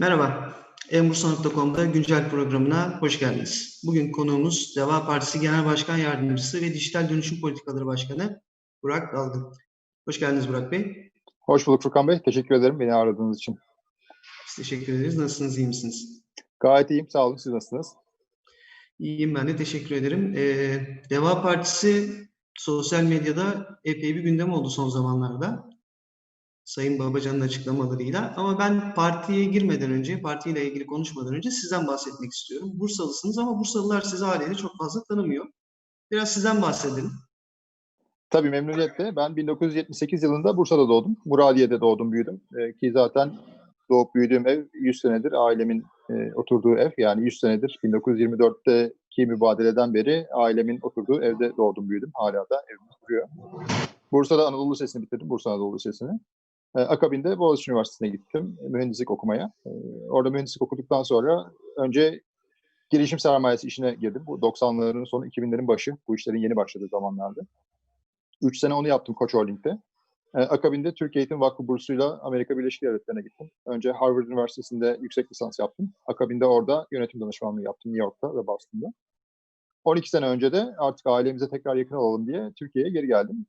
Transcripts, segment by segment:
Merhaba, Embursa.com'da güncel programına hoş geldiniz. Bugün konuğumuz Deva Partisi Genel Başkan Yardımcısı ve Dijital Dönüşüm Politikaları Başkanı Burak Dalgın. Hoş geldiniz Burak Bey. Hoş bulduk Furkan Bey. Teşekkür ederim beni aradığınız için. Biz teşekkür ederiz. Nasılsınız, iyi misiniz? Gayet iyiyim. Sağ olun. Siz nasılsınız? İyiyim ben de teşekkür ederim. Ee, Deva Partisi sosyal medyada epey bir gündem oldu son zamanlarda. Sayın Babacan'ın açıklamalarıyla. Ama ben partiye girmeden önce, partiyle ilgili konuşmadan önce sizden bahsetmek istiyorum. Bursalısınız ama Bursalılar sizi haliyle çok fazla tanımıyor. Biraz sizden bahsedelim. Tabii memnuniyetle. Ben 1978 yılında Bursa'da doğdum. Muradiye'de doğdum, büyüdüm. Ee, ki zaten doğup büyüdüğüm ev 100 senedir ailemin e, oturduğu ev. Yani 100 senedir 1924'teki mübadeleden beri ailemin oturduğu evde doğdum, büyüdüm. Hala da evimiz duruyor. Bursa'da Anadolu Lisesi'ni bitirdim. Bursa Anadolu Lisesi'ni. E, akabinde Boğaziçi Üniversitesi'ne gittim mühendislik okumaya. E, orada mühendislik okuduktan sonra önce girişim sermayesi işine girdim. Bu 90'ların sonu 2000'lerin başı. Bu işlerin yeni başladığı zamanlarda. 3 sene onu yaptım Koç Holding'de. E, akabinde Türk Eğitim Vakfı bursuyla Amerika Birleşik Devletleri'ne gittim. Önce Harvard Üniversitesi'nde yüksek lisans yaptım. Akabinde orada yönetim danışmanlığı yaptım New York'ta ve Boston'da. 12 sene önce de artık ailemize tekrar yakın olalım diye Türkiye'ye geri geldim.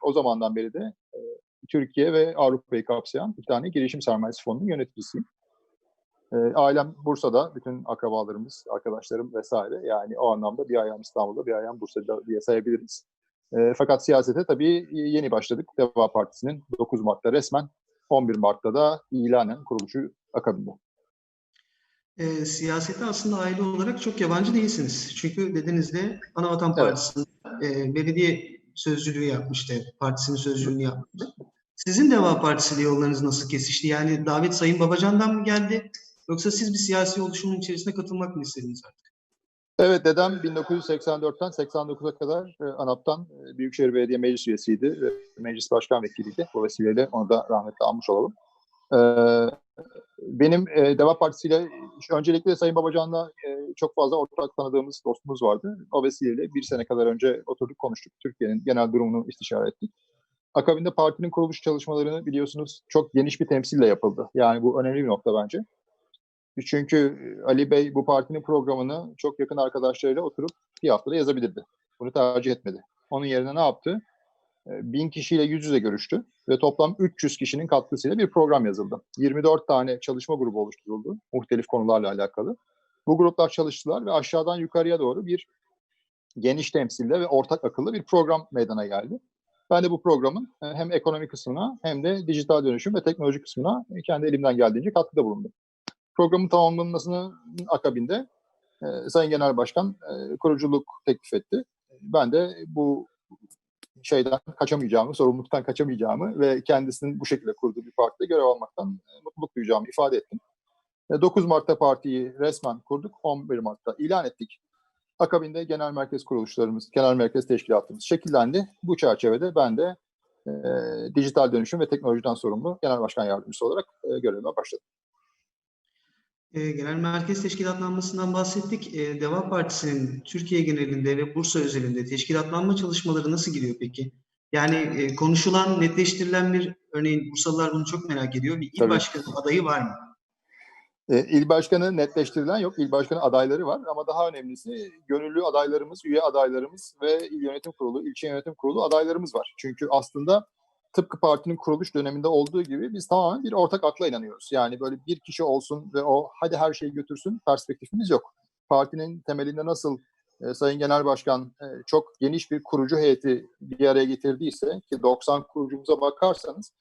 O zamandan beri de Türkiye ve Avrupa'yı kapsayan bir tane girişim sermayesi fonunun yöneticisiyim. E, ailem Bursa'da, bütün akrabalarımız, arkadaşlarım vesaire. Yani o anlamda bir ayağım İstanbul'da, bir ayağım Bursa'da diye sayabiliriz. E, fakat siyasete tabii yeni başladık. Deva Partisi'nin 9 Mart'ta resmen, 11 Mart'ta da ilanen kuruluşu akabinde. E, siyasete aslında aile olarak çok yabancı değilsiniz. Çünkü dediğinizde Anavatan Partisi'nde e, belediye sözcülüğü yapmıştı, partisinin sözcülüğünü yapmıştı. Sizin Deva Partisi ile yollarınız nasıl kesişti? Yani davet Sayın Babacan'dan mı geldi? Yoksa siz bir siyasi oluşumun içerisine katılmak mı istediniz artık? Evet, dedem 1984'ten 89'a kadar e, ANAP'tan e, Büyükşehir Belediye Meclis üyesiydi. Meclis Başkan Vekiliydi. Bu vesileyle onu da rahmetle almış olalım. E, benim Deva Partisi ile öncelikle Sayın Babacan'la çok fazla ortak tanıdığımız dostumuz vardı. O vesileyle bir sene kadar önce oturduk konuştuk. Türkiye'nin genel durumunu istişare ettik. Akabinde partinin kuruluş çalışmalarını biliyorsunuz çok geniş bir temsille yapıldı. Yani bu önemli bir nokta bence. Çünkü Ali Bey bu partinin programını çok yakın arkadaşlarıyla oturup bir haftada yazabilirdi. Bunu tercih etmedi. Onun yerine ne yaptı? Bin kişiyle yüz yüze görüştü ve toplam 300 kişinin katkısıyla bir program yazıldı. 24 tane çalışma grubu oluşturuldu muhtelif konularla alakalı. Bu gruplar çalıştılar ve aşağıdan yukarıya doğru bir geniş temsille ve ortak akıllı bir program meydana geldi. Ben de bu programın hem ekonomi kısmına hem de dijital dönüşüm ve teknoloji kısmına kendi elimden geldiğince katkıda bulundum. Programın tamamlanmasının akabinde e, Sayın Genel Başkan e, kuruculuk teklif etti. Ben de bu şeyden kaçamayacağımı, sorumluluktan kaçamayacağımı ve kendisinin bu şekilde kurduğu bir partide görev almaktan e, mutluluk duyacağımı ifade ettim. E, 9 Mart'ta partiyi resmen kurduk, 11 Mart'ta ilan ettik. Akabinde genel merkez kuruluşlarımız, genel merkez teşkilatımız şekillendi. Bu çerçevede ben de e, dijital dönüşüm ve teknolojiden sorumlu genel başkan yardımcısı olarak e, görevime başladım. E, genel merkez teşkilatlanmasından bahsettik. E, Deva Partisi'nin Türkiye genelinde ve Bursa özelinde teşkilatlanma çalışmaları nasıl gidiyor peki? Yani e, konuşulan, netleştirilen bir, örneğin Bursalılar bunu çok merak ediyor. Bir il Tabii. başkanı adayı var mı? E, il başkanı netleştirilen yok. İl başkanı adayları var ama daha önemlisi gönüllü adaylarımız, üye adaylarımız ve il yönetim kurulu, ilçe yönetim kurulu adaylarımız var. Çünkü aslında tıpkı partinin kuruluş döneminde olduğu gibi biz tamamen bir ortak akla inanıyoruz. Yani böyle bir kişi olsun ve o hadi her şeyi götürsün perspektifimiz yok. Partinin temelinde nasıl e, Sayın Genel Başkan e, çok geniş bir kurucu heyeti bir araya getirdiyse ki 90 kurucumuza bakarsanız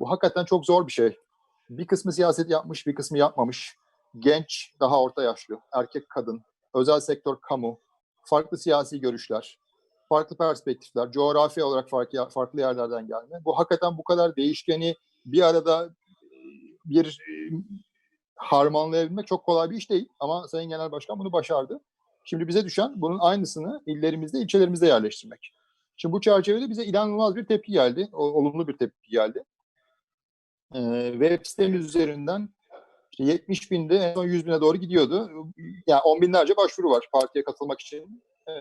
bu hakikaten çok zor bir şey. Bir kısmı siyaset yapmış, bir kısmı yapmamış. Genç, daha orta yaşlı, erkek, kadın, özel sektör, kamu, farklı siyasi görüşler, farklı perspektifler, coğrafi olarak farklı, farklı yerlerden gelme. Bu hakikaten bu kadar değişkeni bir arada bir harmanlayabilmek çok kolay bir iş değil. Ama Sayın Genel Başkan bunu başardı. Şimdi bize düşen bunun aynısını illerimizde, ilçelerimizde yerleştirmek. Şimdi bu çerçevede bize inanılmaz bir tepki geldi. O, olumlu bir tepki geldi. Ee, web sitemiz üzerinden işte 70 binde en son 100 bine doğru gidiyordu. Yani on binlerce başvuru var partiye katılmak için. Ee,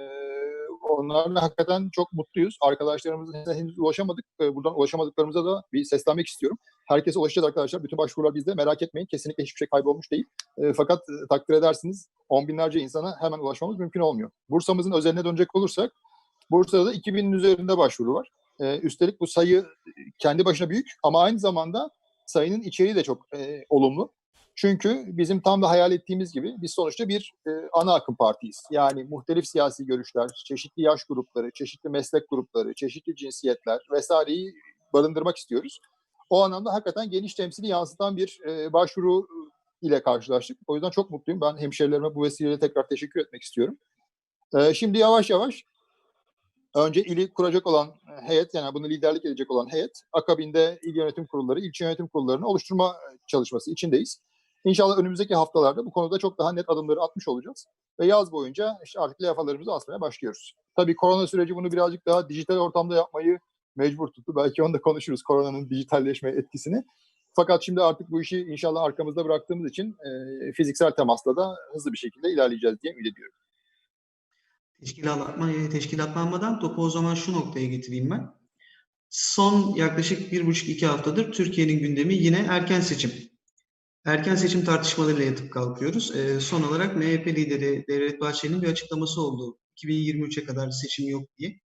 onlarla hakikaten çok mutluyuz. Arkadaşlarımıza henüz ulaşamadık. E, buradan ulaşamadıklarımıza da bir seslenmek istiyorum. Herkese ulaşacağız arkadaşlar. Bütün başvurular bizde. Merak etmeyin. Kesinlikle hiçbir şey kaybolmuş değil. Fakat e, takdir edersiniz on binlerce insana hemen ulaşmamız mümkün olmuyor. Bursa'mızın özeline dönecek olursak Bursa'da da 2000'in üzerinde başvuru var. Üstelik bu sayı kendi başına büyük ama aynı zamanda sayının içeriği de çok e, olumlu. Çünkü bizim tam da hayal ettiğimiz gibi biz sonuçta bir e, ana akım partiyiz. Yani muhtelif siyasi görüşler, çeşitli yaş grupları, çeşitli meslek grupları, çeşitli cinsiyetler vesaireyi barındırmak istiyoruz. O anlamda hakikaten geniş temsili yansıtan bir e, başvuru ile karşılaştık. O yüzden çok mutluyum. Ben hemşerilerime bu vesileyle tekrar teşekkür etmek istiyorum. E, şimdi yavaş yavaş önce ili kuracak olan heyet yani bunu liderlik edecek olan heyet akabinde il yönetim kurulları, ilçe yönetim kurullarını oluşturma çalışması içindeyiz. İnşallah önümüzdeki haftalarda bu konuda çok daha net adımları atmış olacağız. Ve yaz boyunca işte artık levhalarımızı asmaya başlıyoruz. Tabii korona süreci bunu birazcık daha dijital ortamda yapmayı mecbur tuttu. Belki onu da konuşuruz koronanın dijitalleşme etkisini. Fakat şimdi artık bu işi inşallah arkamızda bıraktığımız için e, fiziksel temasla da hızlı bir şekilde ilerleyeceğiz diye ümit ediyorum. Teşkilatlanma, teşkilatlanmadan topu o zaman şu noktaya getireyim ben. Son yaklaşık bir buçuk iki haftadır Türkiye'nin gündemi yine erken seçim. Erken seçim tartışmalarıyla yatıp kalkıyoruz. E, son olarak MHP lideri Devlet Bahçeli'nin bir açıklaması oldu. 2023'e kadar seçim yok diye.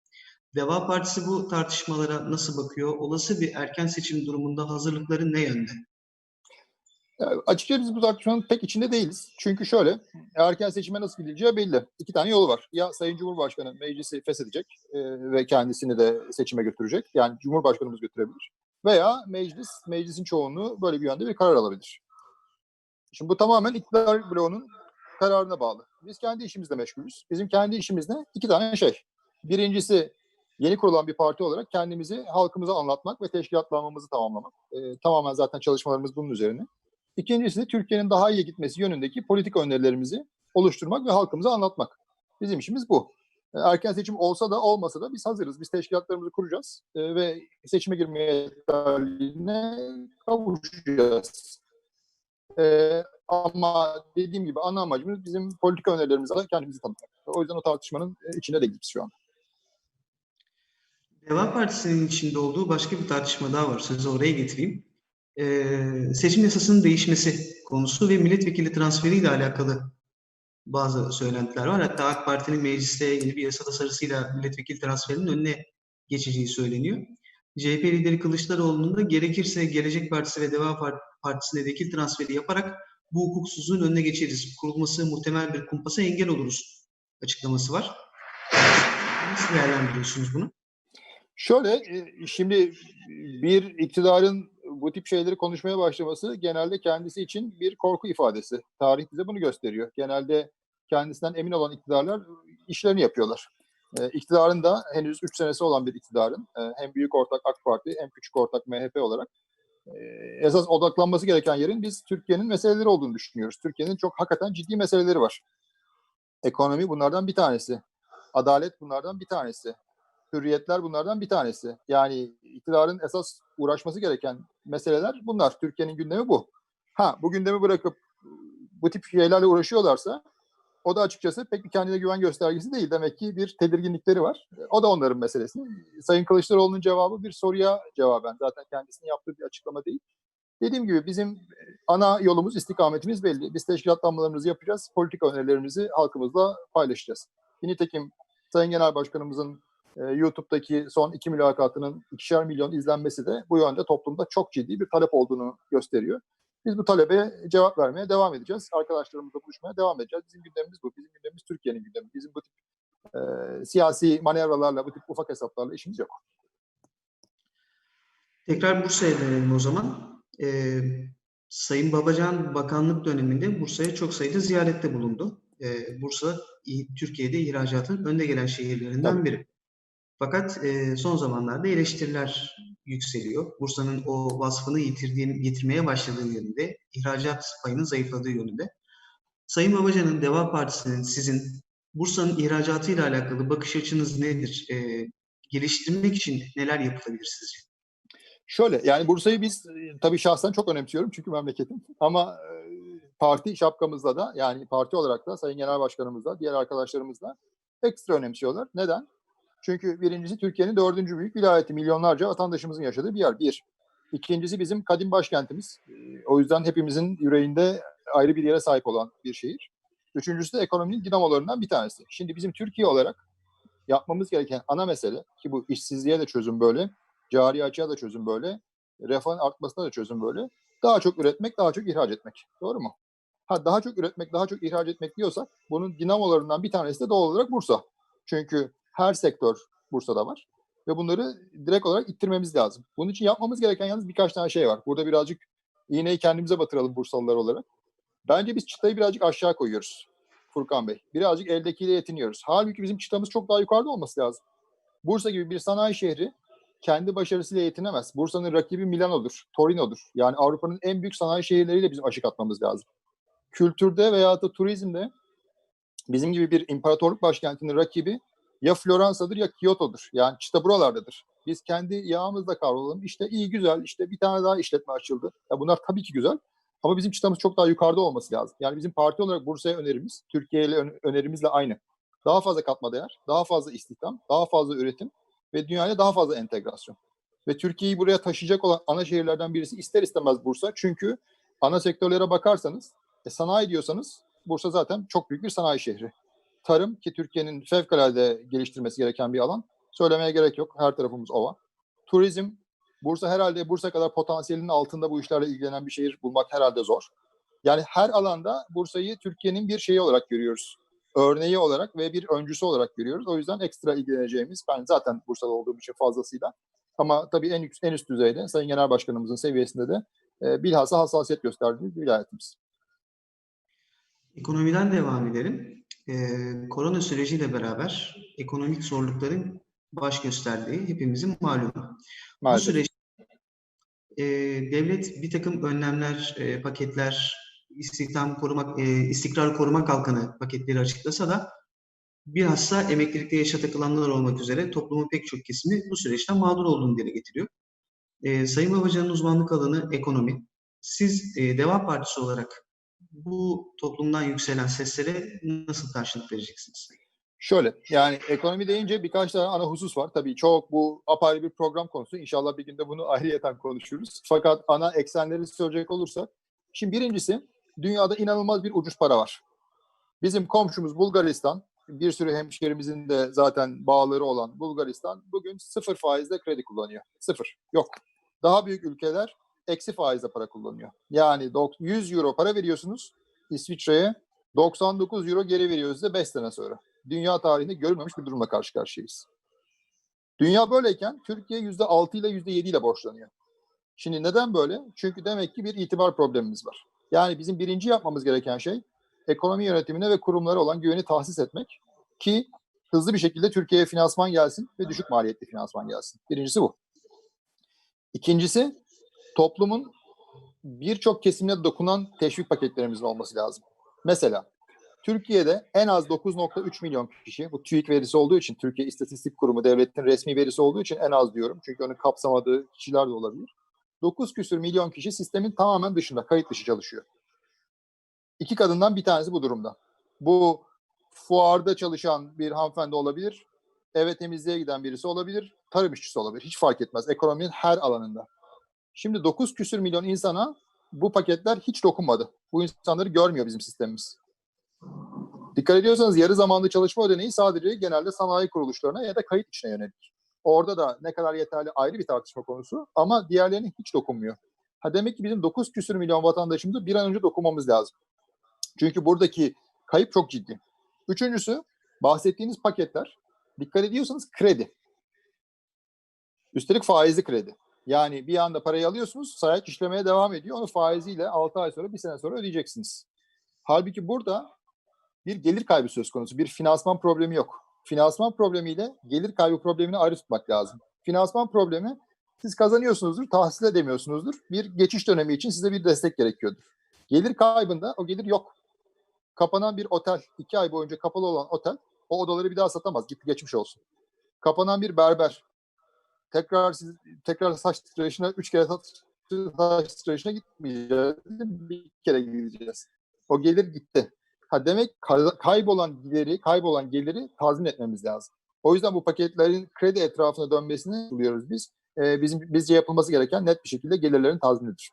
Deva Partisi bu tartışmalara nasıl bakıyor? Olası bir erken seçim durumunda hazırlıkları ne yönde? Yani açıkçası biz bu tartışmanın pek içinde değiliz. Çünkü şöyle, erken seçime nasıl gidileceği belli. İki tane yolu var. Ya Sayın Cumhurbaşkanı meclisi feshedecek e, ve kendisini de seçime götürecek. Yani Cumhurbaşkanımız götürebilir. Veya meclis, meclisin çoğunluğu böyle bir yönde bir karar alabilir. Şimdi bu tamamen iktidar bloğunun kararına bağlı. Biz kendi işimizle meşgulüz. Bizim kendi işimiz ne? İki tane şey. Birincisi yeni kurulan bir parti olarak kendimizi halkımıza anlatmak ve teşkilatlanmamızı tamamlamak. E, tamamen zaten çalışmalarımız bunun üzerine. İkincisi de Türkiye'nin daha iyi gitmesi yönündeki politik önerilerimizi oluşturmak ve halkımıza anlatmak. Bizim işimiz bu. E, erken seçim olsa da olmasa da biz hazırız. Biz teşkilatlarımızı kuracağız e, ve seçime girmeye kavuşacağız. E, ama dediğim gibi ana amacımız bizim politik önerilerimize kendimizi tanıtmak. O yüzden o tartışmanın içine de gidiyoruz şu an. Deva Partisi'nin içinde olduğu başka bir tartışma daha var. Sözü oraya getireyim. Ee, seçim yasasının değişmesi konusu ve milletvekili transferiyle alakalı bazı söylentiler var. Hatta AK Parti'nin mecliste yeni bir yasa tasarısıyla milletvekili transferinin önüne geçeceği söyleniyor. CHP lideri Kılıçdaroğlu'nun da gerekirse Gelecek Partisi ve Deva Partisi'ne vekil transferi yaparak bu hukuksuzluğun önüne geçeriz. Kurulması muhtemel bir kumpasa engel oluruz açıklaması var. Nasıl değerlendiriyorsunuz bunu? Şöyle, şimdi bir iktidarın bu tip şeyleri konuşmaya başlaması genelde kendisi için bir korku ifadesi. Tarih bize bunu gösteriyor. Genelde kendisinden emin olan iktidarlar işlerini yapıyorlar. E, iktidarın da henüz 3 senesi olan bir iktidarın e, hem büyük ortak AK Parti hem küçük ortak MHP olarak e, esas odaklanması gereken yerin biz Türkiye'nin meseleleri olduğunu düşünüyoruz. Türkiye'nin çok hakikaten ciddi meseleleri var. Ekonomi bunlardan bir tanesi. Adalet bunlardan bir tanesi. Hürriyetler bunlardan bir tanesi. Yani iktidarın esas uğraşması gereken meseleler bunlar. Türkiye'nin gündemi bu. Ha bu gündemi bırakıp bu tip şeylerle uğraşıyorlarsa o da açıkçası pek bir kendine güven göstergesi değil. Demek ki bir tedirginlikleri var. O da onların meselesi. Sayın Kılıçdaroğlu'nun cevabı bir soruya cevaben. Zaten kendisinin yaptığı bir açıklama değil. Dediğim gibi bizim ana yolumuz, istikametimiz belli. Biz teşkilatlanmalarımızı yapacağız. Politik önerilerimizi halkımızla paylaşacağız. Nitekim Sayın Genel Başkanımızın e, YouTube'daki son iki mülakatının ikişer milyon izlenmesi de bu yönde toplumda çok ciddi bir talep olduğunu gösteriyor. Biz bu talebe cevap vermeye devam edeceğiz. Arkadaşlarımızla buluşmaya devam edeceğiz. Bizim gündemimiz bu. Bizim gündemimiz Türkiye'nin gündemi. Bizim bu tip e, siyasi manevralarla, bu tip ufak hesaplarla işimiz yok. Tekrar Bursa'ya dönelim o zaman. Ee, Sayın Babacan bakanlık döneminde Bursa'ya çok sayıda ziyarette bulundu. Ee, Bursa Türkiye'de ihracatın önde gelen şehirlerinden biri. Fakat e, son zamanlarda eleştiriler yükseliyor. Bursa'nın o vasfını yitirdiğini, yitirmeye başladığı yönünde, ihracat payının zayıfladığı yönünde. Sayın Babacan'ın Deva Partisi'nin sizin Bursa'nın ihracatıyla alakalı bakış açınız nedir? E, geliştirmek için neler yapılabilir sizce? Şöyle yani Bursa'yı biz tabii şahsen çok önemsiyorum çünkü memleketim. Ama parti şapkamızla da yani parti olarak da Sayın Genel Başkanımızla, diğer arkadaşlarımızla ekstra önemsiyorlar. Neden? Çünkü birincisi Türkiye'nin dördüncü büyük vilayeti. Milyonlarca vatandaşımızın yaşadığı bir yer. Bir. İkincisi bizim kadim başkentimiz. Ee, O yüzden hepimizin yüreğinde ayrı bir yere sahip olan bir şehir. Üçüncüsü de ekonominin dinamolarından bir tanesi. Şimdi bizim Türkiye olarak yapmamız gereken ana mesele ki bu işsizliğe de çözüm böyle, cari açığa da çözüm böyle, refahın artmasına da çözüm böyle. Daha çok üretmek, daha çok ihraç etmek. Doğru mu? Ha daha çok üretmek, daha çok ihraç etmek diyorsak bunun dinamolarından bir tanesi de doğal olarak Bursa. Çünkü her sektör Bursa'da var ve bunları direkt olarak ittirmemiz lazım. Bunun için yapmamız gereken yalnız birkaç tane şey var. Burada birazcık iğneyi kendimize batıralım Bursalılar olarak. Bence biz çıtayı birazcık aşağı koyuyoruz Furkan Bey. Birazcık eldekiyle yetiniyoruz. Halbuki bizim çıtamız çok daha yukarıda olması lazım. Bursa gibi bir sanayi şehri kendi başarısıyla yetinemez. Bursa'nın rakibi Milano'dur, Torino'dur. Yani Avrupa'nın en büyük sanayi şehirleriyle bizim aşık atmamız lazım. Kültürde veya da turizmde bizim gibi bir imparatorluk başkentinin rakibi ya Floransa'dır ya Kyoto'dur. Yani çıta buralardadır. Biz kendi yağımızla kavrulalım. İşte iyi güzel, işte bir tane daha işletme açıldı. Ya bunlar tabii ki güzel. Ama bizim çıtamız çok daha yukarıda olması lazım. Yani bizim parti olarak Bursa'ya önerimiz, Türkiye ile ön- önerimizle aynı. Daha fazla katma değer, daha fazla istihdam, daha fazla üretim ve dünyaya daha fazla entegrasyon. Ve Türkiye'yi buraya taşıyacak olan ana şehirlerden birisi ister istemez Bursa. Çünkü ana sektörlere bakarsanız, e, sanayi diyorsanız Bursa zaten çok büyük bir sanayi şehri. Tarım ki Türkiye'nin fevkalade geliştirmesi gereken bir alan. Söylemeye gerek yok. Her tarafımız ova. Turizm, Bursa herhalde Bursa kadar potansiyelinin altında bu işlerle ilgilenen bir şehir bulmak herhalde zor. Yani her alanda Bursa'yı Türkiye'nin bir şeyi olarak görüyoruz. Örneği olarak ve bir öncüsü olarak görüyoruz. O yüzden ekstra ilgileneceğimiz, ben zaten Bursa'da olduğum için fazlasıyla ama tabii en, yük- en üst düzeyde Sayın Genel Başkanımızın seviyesinde de e, bilhassa hassasiyet gösterdiği bir vilayetimiz. Ekonomiden devam edelim. Ee, korona süreciyle beraber ekonomik zorlukların baş gösterdiği hepimizin malumu. Bu Maalesef. süreç e, devlet bir takım önlemler, e, paketler, istihdam korumak, e, istikrar koruma kalkanı paketleri açıklasa da bilhassa emeklilikte yaşa takılanlar olmak üzere toplumun pek çok kesimi bu süreçten mağdur olduğunu dile getiriyor. E, Sayın Babacan'ın uzmanlık alanı ekonomi. Siz e, Deva Partisi olarak bu toplumdan yükselen seslere nasıl karşılık vereceksiniz? Şöyle yani ekonomi deyince birkaç tane ana husus var. Tabii çok bu apayrı bir program konusu. İnşallah bir günde bunu ayrıyeten konuşuruz. Fakat ana eksenleri söyleyecek olursak. Şimdi birincisi dünyada inanılmaz bir ucuz para var. Bizim komşumuz Bulgaristan, bir sürü hemşehrimizin de zaten bağları olan Bulgaristan bugün sıfır faizle kredi kullanıyor. Sıfır. Yok. Daha büyük ülkeler eksi faizle para kullanıyor. Yani dok- 100 euro para veriyorsunuz İsviçre'ye 99 euro geri veriyor size 5 sene sonra dünya tarihinde görülmemiş bir durumla karşı karşıyayız. Dünya böyleyken Türkiye %6 ile %7 ile borçlanıyor. Şimdi neden böyle? Çünkü demek ki bir itibar problemimiz var. Yani bizim birinci yapmamız gereken şey ekonomi yönetimine ve kurumlara olan güveni tahsis etmek ki hızlı bir şekilde Türkiye'ye finansman gelsin ve düşük maliyetli finansman gelsin. Birincisi bu. İkincisi toplumun birçok kesimine dokunan teşvik paketlerimizin olması lazım. Mesela Türkiye'de en az 9.3 milyon kişi, bu TÜİK verisi olduğu için, Türkiye İstatistik Kurumu devletin resmi verisi olduğu için en az diyorum. Çünkü onu kapsamadığı kişiler de olabilir. 9 küsür milyon kişi sistemin tamamen dışında, kayıt dışı çalışıyor. İki kadından bir tanesi bu durumda. Bu fuarda çalışan bir hanımefendi olabilir, eve temizliğe giden birisi olabilir, tarım işçisi olabilir. Hiç fark etmez. Ekonominin her alanında. Şimdi 9 küsür milyon insana bu paketler hiç dokunmadı. Bu insanları görmüyor bizim sistemimiz. Dikkat ediyorsanız yarı zamanlı çalışma ödeneği sadece genelde sanayi kuruluşlarına ya da kayıt işine yönelik. Orada da ne kadar yeterli ayrı bir tartışma konusu ama diğerlerine hiç dokunmuyor. Ha demek ki bizim 9 küsür milyon vatandaşımıza bir an önce dokunmamız lazım. Çünkü buradaki kayıp çok ciddi. Üçüncüsü bahsettiğiniz paketler dikkat ediyorsanız kredi. Üstelik faizli kredi. Yani bir anda parayı alıyorsunuz, sayaç işlemeye devam ediyor. Onu faiziyle 6 ay sonra, bir sene sonra ödeyeceksiniz. Halbuki burada bir gelir kaybı söz konusu. Bir finansman problemi yok. Finansman problemiyle gelir kaybı problemini ayrı tutmak lazım. Finansman problemi siz kazanıyorsunuzdur, tahsil edemiyorsunuzdur. Bir geçiş dönemi için size bir destek gerekiyordur. Gelir kaybında o gelir yok. Kapanan bir otel, iki ay boyunca kapalı olan otel, o odaları bir daha satamaz. Gitti geçmiş olsun. Kapanan bir berber, tekrar siz tekrar saç tıraşına üç kere saç, saç tıraşına gitmeyeceğiz. Bir kere gideceğiz. O gelir gitti. Ha demek kay- kaybolan geliri, kaybolan geliri tazmin etmemiz lazım. O yüzden bu paketlerin kredi etrafına dönmesini buluyoruz biz. Ee, bizim bizce yapılması gereken net bir şekilde gelirlerin tazminidir.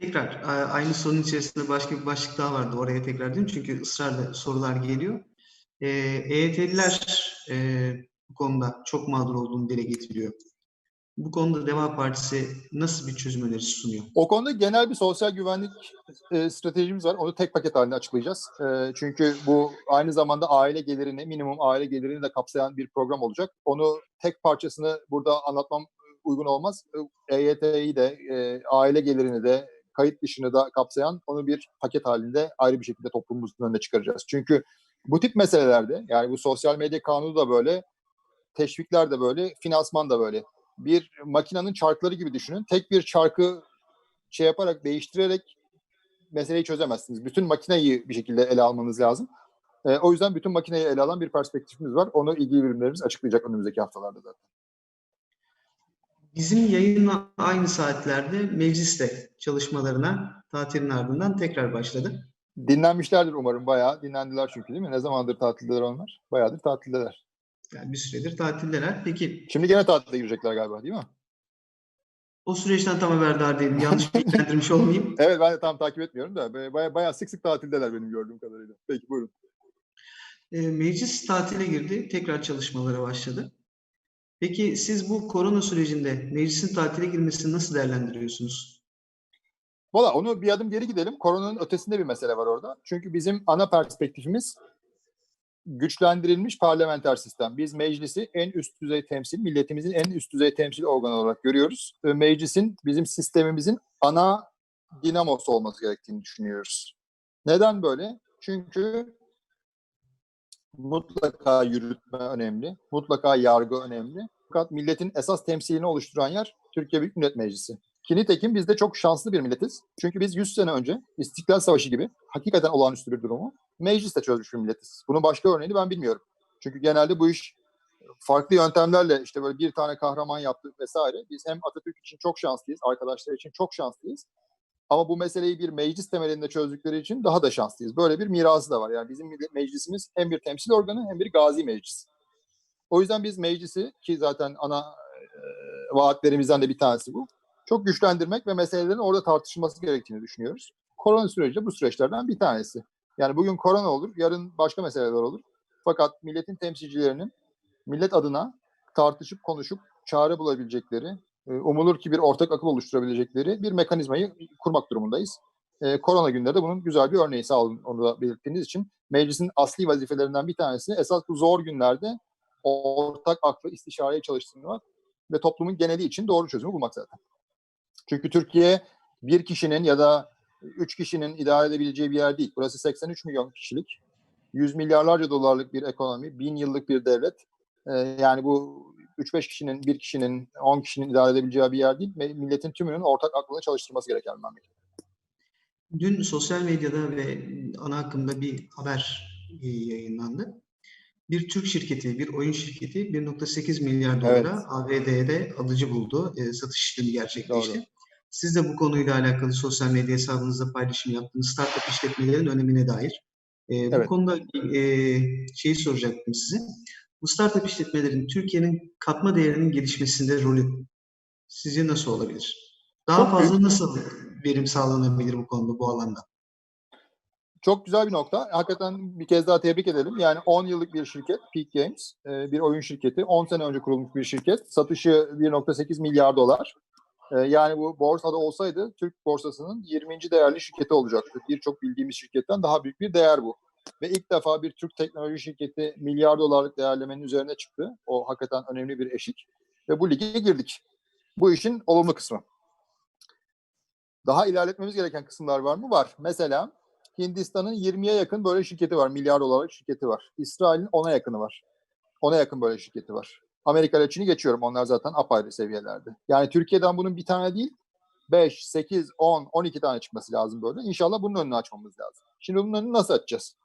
Tekrar aynı sorunun içerisinde başka bir başlık daha vardı. Oraya tekrar diyeyim çünkü ısrarla sorular geliyor. Ee, EYT'liler e, bu konuda çok mağdur olduğunu dile getiriyor. Bu konuda Deva Partisi nasıl bir çözüm önerisi sunuyor? O konuda genel bir sosyal güvenlik e, stratejimiz var. Onu tek paket halinde açıklayacağız. E, çünkü bu aynı zamanda aile gelirini, minimum aile gelirini de kapsayan bir program olacak. Onu tek parçasını burada anlatmam uygun olmaz. E, EYT'yi de, e, aile gelirini de, kayıt dışını da kapsayan onu bir paket halinde ayrı bir şekilde toplumumuzun önüne çıkaracağız. Çünkü bu tip meselelerde, yani bu sosyal medya kanunu da böyle, teşvikler de böyle, finansman da böyle bir makinenin çarkları gibi düşünün. Tek bir çarkı şey yaparak değiştirerek meseleyi çözemezsiniz. Bütün makineyi bir şekilde ele almanız lazım. E, o yüzden bütün makineyi ele alan bir perspektifimiz var. Onu ilgili birimlerimiz açıklayacak önümüzdeki haftalarda zaten. Bizim yayınla aynı saatlerde mecliste çalışmalarına tatilin ardından tekrar başladı. Dinlenmişlerdir umarım bayağı. Dinlendiler çünkü değil mi? Ne zamandır tatildeler onlar? Bayağıdır tatildeler. Yani bir süredir tatildeler. Peki Şimdi gene tatile girecekler galiba değil mi? o süreçten tam haberdar değilim. Yanlış bilgilendirmiş olmayayım. Evet ben de tam takip etmiyorum da bayağı, bayağı sık sık tatildeler benim gördüğüm kadarıyla. Peki buyurun. E, meclis tatile girdi. Tekrar çalışmalara başladı. Peki siz bu korona sürecinde meclisin tatile girmesini nasıl değerlendiriyorsunuz? Valla onu bir adım geri gidelim. Koronanın ötesinde bir mesele var orada. Çünkü bizim ana perspektifimiz güçlendirilmiş parlamenter sistem. Biz meclisi en üst düzey temsil, milletimizin en üst düzey temsil organı olarak görüyoruz. Meclisin bizim sistemimizin ana dinamosu olması gerektiğini düşünüyoruz. Neden böyle? Çünkü mutlaka yürütme önemli, mutlaka yargı önemli. Fakat milletin esas temsilini oluşturan yer Türkiye Büyük Millet Meclisi. Ki nitekim biz de çok şanslı bir milletiz. Çünkü biz 100 sene önce İstiklal Savaşı gibi hakikaten olağanüstü bir durumu mecliste çözmüş bir milletiz. Bunun başka örneğini ben bilmiyorum. Çünkü genelde bu iş farklı yöntemlerle işte böyle bir tane kahraman yaptık vesaire. Biz hem Atatürk için çok şanslıyız, arkadaşlar için çok şanslıyız. Ama bu meseleyi bir meclis temelinde çözdükleri için daha da şanslıyız. Böyle bir mirası da var. Yani bizim meclisimiz hem bir temsil organı hem bir gazi meclis. O yüzden biz meclisi ki zaten ana e, vaatlerimizden de bir tanesi bu. Çok güçlendirmek ve meselelerin orada tartışılması gerektiğini düşünüyoruz. Korona süreci de bu süreçlerden bir tanesi. Yani bugün korona olur, yarın başka meseleler olur. Fakat milletin temsilcilerinin millet adına tartışıp konuşup çare bulabilecekleri, umulur ki bir ortak akıl oluşturabilecekleri bir mekanizmayı kurmak durumundayız. Ee, korona günleri de bunun güzel bir örneği sağ olun onu da belirttiğiniz için. Meclisin asli vazifelerinden bir tanesi esas bu zor günlerde ortak aklı istişareye çalıştırmak ve toplumun geneli için doğru çözümü bulmak zaten. Çünkü Türkiye bir kişinin ya da üç kişinin idare edebileceği bir yer değil. Burası 83 milyon kişilik, 100 milyarlarca dolarlık bir ekonomi, bin yıllık bir devlet. Ee, yani bu 3-5 kişinin, bir kişinin, 10 kişinin idare edebileceği bir yer değil. Milletin tümünün ortak aklını çalıştırması gereken bir memleket. Dün sosyal medyada ve ana akımda bir haber yayınlandı. Bir Türk şirketi, bir oyun şirketi 1.8 milyar dolara evet. ABD'de alıcı buldu. E, satış işlemi gerçekleşti. Doğru. Siz de bu konuyla alakalı sosyal medya hesabınızda paylaşım yaptınız. Startup işletmelerin önemine dair. E, evet. Bu konuda e, şeyi soracaktım size. Bu startup işletmelerin Türkiye'nin katma değerinin gelişmesinde rolü sizce nasıl olabilir? Daha Çok fazla büyük. nasıl verim sağlanabilir bu konuda, bu alanda? Çok güzel bir nokta. Hakikaten bir kez daha tebrik edelim. Yani 10 yıllık bir şirket, Peak Games, bir oyun şirketi. 10 sene önce kurulmuş bir şirket. Satışı 1.8 milyar dolar. Yani bu borsada olsaydı Türk borsasının 20. değerli şirketi olacaktı. Birçok bildiğimiz şirketten daha büyük bir değer bu. Ve ilk defa bir Türk teknoloji şirketi milyar dolarlık değerlemenin üzerine çıktı. O hakikaten önemli bir eşik. Ve bu lige girdik. Bu işin olumlu kısmı. Daha ilerletmemiz gereken kısımlar var mı? Var. Mesela Hindistan'ın 20'ye yakın böyle şirketi var. Milyar dolarlık şirketi var. İsrail'in 10'a yakını var. 10'a yakın böyle şirketi var. Amerika ile Çin'i geçiyorum. Onlar zaten apayrı seviyelerde. Yani Türkiye'den bunun bir tane değil, 5, 8, 10, 12 tane çıkması lazım böyle. İnşallah bunun önünü açmamız lazım. Şimdi bunun önünü nasıl açacağız?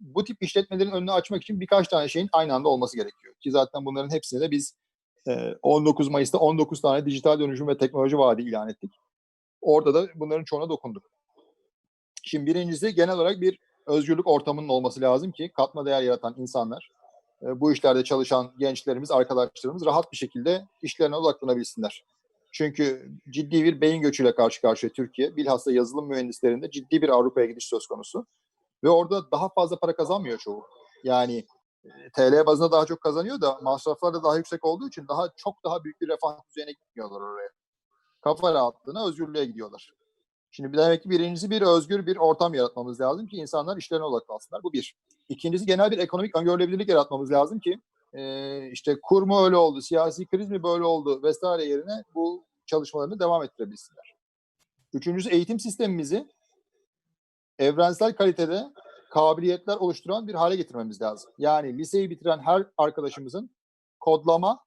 Bu tip işletmelerin önünü açmak için birkaç tane şeyin aynı anda olması gerekiyor. Ki zaten bunların hepsini de biz 19 Mayıs'ta 19 tane dijital dönüşüm ve teknoloji vaadi ilan ettik. Orada da bunların çoğuna dokunduk. Şimdi birincisi genel olarak bir özgürlük ortamının olması lazım ki katma değer yaratan insanlar, e, bu işlerde çalışan gençlerimiz, arkadaşlarımız rahat bir şekilde işlerine odaklanabilsinler. Çünkü ciddi bir beyin göçüyle karşı karşıya Türkiye. Bilhassa yazılım mühendislerinde ciddi bir Avrupa'ya gidiş söz konusu. Ve orada daha fazla para kazanmıyor çoğu. Yani e, TL bazında daha çok kazanıyor da masraflar da daha yüksek olduğu için daha çok daha büyük bir refah düzeyine gitmiyorlar oraya. Kafa rahatlığına, özgürlüğe gidiyorlar. Şimdi demek ki birincisi bir özgür bir ortam yaratmamız lazım ki insanlar işlerine odaklansınlar. Bu bir. İkincisi genel bir ekonomik öngörülebilirlik yaratmamız lazım ki e, işte kur mu öyle oldu, siyasi kriz mi böyle oldu vesaire yerine bu çalışmalarını devam ettirebilsinler. Üçüncüsü eğitim sistemimizi evrensel kalitede kabiliyetler oluşturan bir hale getirmemiz lazım. Yani liseyi bitiren her arkadaşımızın kodlama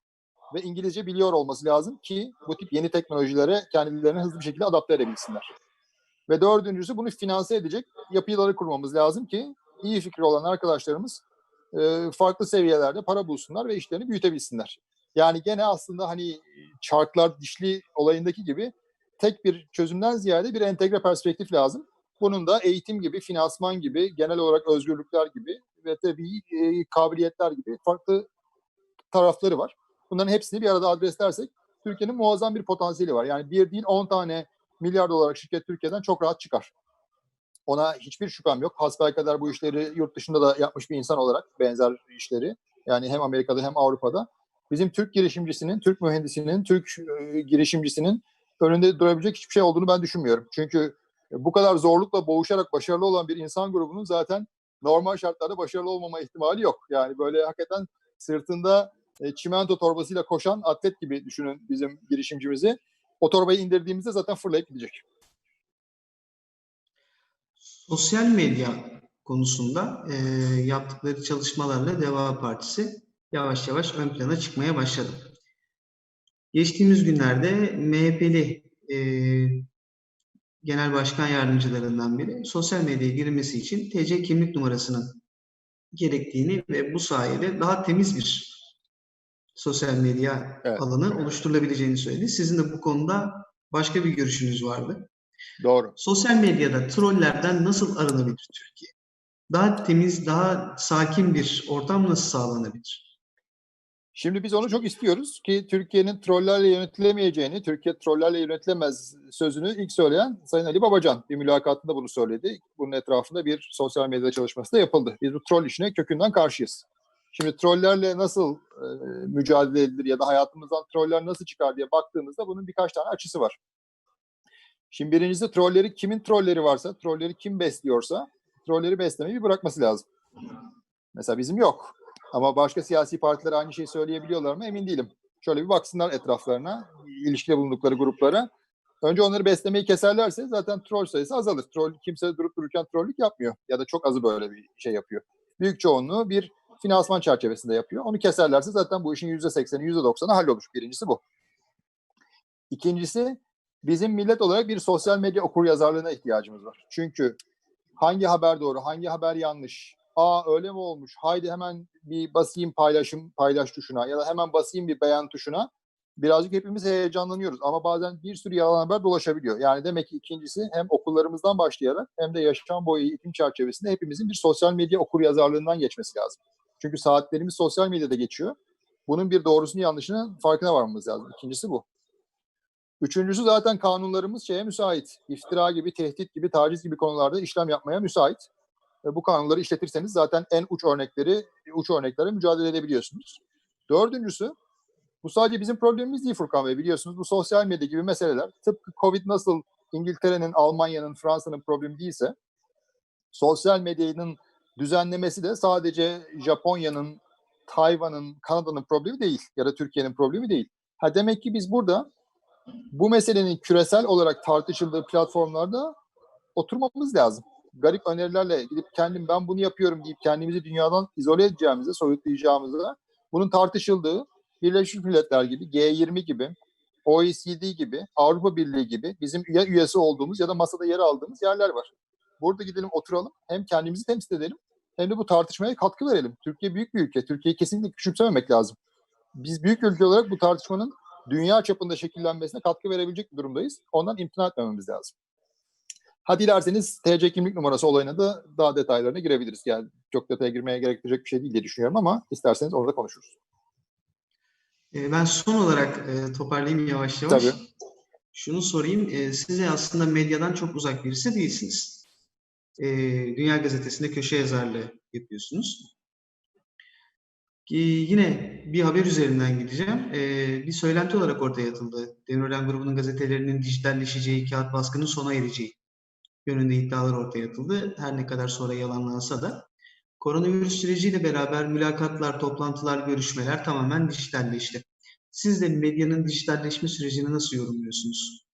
ve İngilizce biliyor olması lazım ki bu tip yeni teknolojilere kendilerini hızlı bir şekilde adapte edebilsinler. Ve dördüncüsü bunu finanse edecek yapıları kurmamız lazım ki iyi fikri olan arkadaşlarımız e, farklı seviyelerde para bulsunlar ve işlerini büyütebilsinler. Yani gene aslında hani çarklar dişli olayındaki gibi tek bir çözümden ziyade bir entegre perspektif lazım. Bunun da eğitim gibi, finansman gibi, genel olarak özgürlükler gibi ve tabii e, kabiliyetler gibi farklı tarafları var. Bunların hepsini bir arada adreslersek Türkiye'nin muazzam bir potansiyeli var. Yani bir değil 10 tane milyar dolarlık şirket Türkiye'den çok rahat çıkar. Ona hiçbir şüphem yok. Hasbelkader bu işleri yurt dışında da yapmış bir insan olarak benzer işleri. Yani hem Amerika'da hem Avrupa'da. Bizim Türk girişimcisinin, Türk mühendisinin, Türk e, girişimcisinin önünde durabilecek hiçbir şey olduğunu ben düşünmüyorum. Çünkü bu kadar zorlukla boğuşarak başarılı olan bir insan grubunun zaten normal şartlarda başarılı olmama ihtimali yok. Yani böyle hakikaten sırtında e, çimento torbasıyla koşan atlet gibi düşünün bizim girişimcimizi. O torbayı indirdiğimizde zaten fırlayıp gidecek. Sosyal medya konusunda e, yaptıkları çalışmalarla Deva Partisi yavaş yavaş ön plana çıkmaya başladı. Geçtiğimiz günlerde MHP'li e, genel başkan yardımcılarından biri sosyal medyaya girmesi için TC kimlik numarasının gerektiğini ve bu sayede daha temiz bir sosyal medya Evet. alanı oluşturulabileceğini söyledi. Sizin de bu konuda başka bir görüşünüz vardı. Doğru. Sosyal medyada trollerden nasıl arınabilir Türkiye? Daha temiz, daha sakin bir ortam nasıl sağlanabilir? Şimdi biz onu çok istiyoruz ki Türkiye'nin trollerle yönetilemeyeceğini, Türkiye trollerle yönetilemez sözünü ilk söyleyen Sayın Ali Babacan bir mülakatında bunu söyledi. Bunun etrafında bir sosyal medya çalışması da yapıldı. Biz bu troll işine kökünden karşıyız. Şimdi trollerle nasıl e, mücadele edilir ya da hayatımızdan troller nasıl çıkar diye baktığımızda bunun birkaç tane açısı var. Şimdi birincisi trolleri kimin trolleri varsa, trolleri kim besliyorsa trolleri beslemeyi bırakması lazım. Mesela bizim yok. Ama başka siyasi partiler aynı şeyi söyleyebiliyorlar mı emin değilim. Şöyle bir baksınlar etraflarına, ilişkide bulundukları gruplara. Önce onları beslemeyi keserlerse zaten troll sayısı azalır. Troll kimse durup dururken trollük yapmıyor ya da çok azı böyle bir şey yapıyor. Büyük çoğunluğu bir finansman çerçevesinde yapıyor. Onu keserlerse zaten bu işin %80'i %90'ı hallolur. Birincisi bu. İkincisi bizim millet olarak bir sosyal medya okur yazarlığına ihtiyacımız var. Çünkü hangi haber doğru, hangi haber yanlış, aa öyle mi olmuş, haydi hemen bir basayım paylaşım, paylaş tuşuna ya da hemen basayım bir beğen tuşuna. Birazcık hepimiz heyecanlanıyoruz ama bazen bir sürü yalan haber dolaşabiliyor. Yani demek ki ikincisi hem okullarımızdan başlayarak hem de yaşam boyu eğitim çerçevesinde hepimizin bir sosyal medya okur yazarlığından geçmesi lazım. Çünkü saatlerimiz sosyal medyada geçiyor. Bunun bir doğrusunu yanlışını farkına varmamız lazım. İkincisi bu. Üçüncüsü zaten kanunlarımız şeye müsait. İftira gibi, tehdit gibi, taciz gibi konularda işlem yapmaya müsait. Ve bu kanunları işletirseniz zaten en uç örnekleri, uç örneklere mücadele edebiliyorsunuz. Dördüncüsü, bu sadece bizim problemimiz değil Furkan Bey biliyorsunuz. Bu sosyal medya gibi meseleler tıpkı Covid nasıl İngiltere'nin, Almanya'nın, Fransa'nın problemi değilse sosyal medyanın düzenlemesi de sadece Japonya'nın, Tayvan'ın, Kanada'nın problemi değil ya da Türkiye'nin problemi değil. Ha demek ki biz burada bu meselenin küresel olarak tartışıldığı platformlarda oturmamız lazım. Garip önerilerle gidip kendim ben bunu yapıyorum deyip kendimizi dünyadan izole edeceğimize, soyutlayacağımıza bunun tartışıldığı Birleşmiş Milletler gibi, G20 gibi, OECD gibi, Avrupa Birliği gibi bizim ya üyesi olduğumuz ya da masada yer aldığımız yerler var. Burada gidelim oturalım hem kendimizi temsil edelim hem de bu tartışmaya katkı verelim. Türkiye büyük bir ülke. Türkiye'yi kesinlikle küçümsememek lazım. Biz büyük ülke olarak bu tartışmanın dünya çapında şekillenmesine katkı verebilecek bir durumdayız. Ondan imtina etmememiz lazım. Ha dilerseniz TC kimlik numarası olayına da daha detaylarına girebiliriz. Yani çok detaya girmeye gerektirecek bir şey değil diye düşünüyorum ama isterseniz orada konuşuruz. E, ben son olarak e, toparlayayım yavaş yavaş. Tabii. Şunu sorayım. E, siz de aslında medyadan çok uzak birisi değilsiniz. E, Dünya Gazetesi'nde köşe yazarlığı yapıyorsunuz. Ki yine bir haber üzerinden gideceğim. E, bir söylenti olarak ortaya atıldı. Demirören grubunun gazetelerinin dijitalleşeceği, kağıt baskının sona ereceği yönünde iddialar ortaya atıldı. Her ne kadar sonra yalanlansa da. Koronavirüs süreciyle beraber mülakatlar, toplantılar, görüşmeler tamamen dijitalleşti. Siz de medyanın dijitalleşme sürecini nasıl yorumluyorsunuz?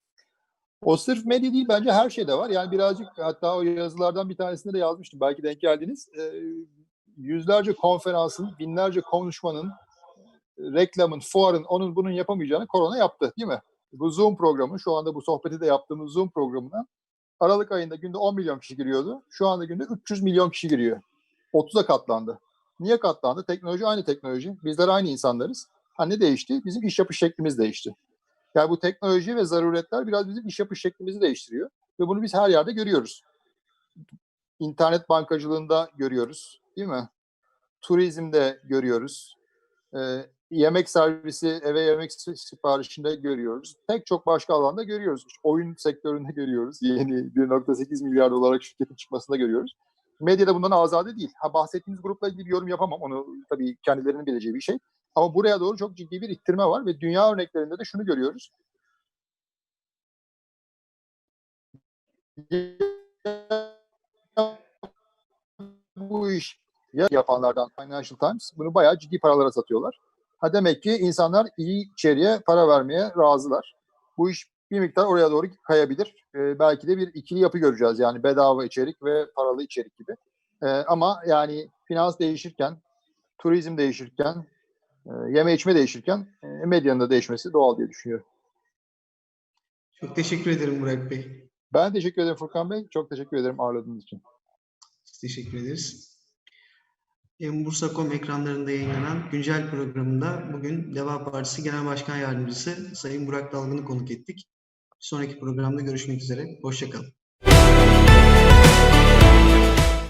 O sırf medya değil bence her şeyde var. Yani birazcık hatta o yazılardan bir tanesinde de yazmıştım. Belki denk geldiniz. Ee, yüzlerce konferansın, binlerce konuşmanın, reklamın, fuarın, onun bunun yapamayacağını korona yaptı değil mi? Bu Zoom programı, şu anda bu sohbeti de yaptığımız Zoom programına Aralık ayında günde 10 milyon kişi giriyordu. Şu anda günde 300 milyon kişi giriyor. 30'a katlandı. Niye katlandı? Teknoloji aynı teknoloji. Bizler aynı insanlarız. Ha ne değişti? Bizim iş yapış şeklimiz değişti. Yani bu teknoloji ve zaruretler biraz bizim iş yapış şeklimizi değiştiriyor. Ve bunu biz her yerde görüyoruz. İnternet bankacılığında görüyoruz. Değil mi? Turizmde görüyoruz. Ee, yemek servisi, eve yemek siparişinde görüyoruz. Pek çok başka alanda görüyoruz. Oyun sektöründe görüyoruz. Yeni 1.8 milyar dolarlık şirketin çıkmasında görüyoruz. Medyada bundan azade değil. Ha bahsettiğimiz grupla ilgili bir yorum yapamam. Onu tabii kendilerinin bileceği bir şey. Ama buraya doğru çok ciddi bir ittirme var ve dünya örneklerinde de şunu görüyoruz. Bu iş ya yapanlardan Financial Times bunu bayağı ciddi paralara satıyorlar. Ha demek ki insanlar iyi içeriye para vermeye razılar. Bu iş bir miktar oraya doğru kayabilir. Ee, belki de bir ikili yapı göreceğiz. Yani bedava içerik ve paralı içerik gibi. Ee, ama yani finans değişirken, turizm değişirken, yeme içme değişirken e, medyanın da değişmesi doğal diye düşünüyorum. Çok teşekkür ederim Burak Bey. Ben teşekkür ederim Furkan Bey. Çok teşekkür ederim ağırladığınız için. Biz teşekkür ederiz. Bursa.com ekranlarında yayınlanan güncel programında bugün Deva Partisi Genel Başkan Yardımcısı Sayın Burak Dalgın'ı konuk ettik. Bir sonraki programda görüşmek üzere. Hoşçakalın.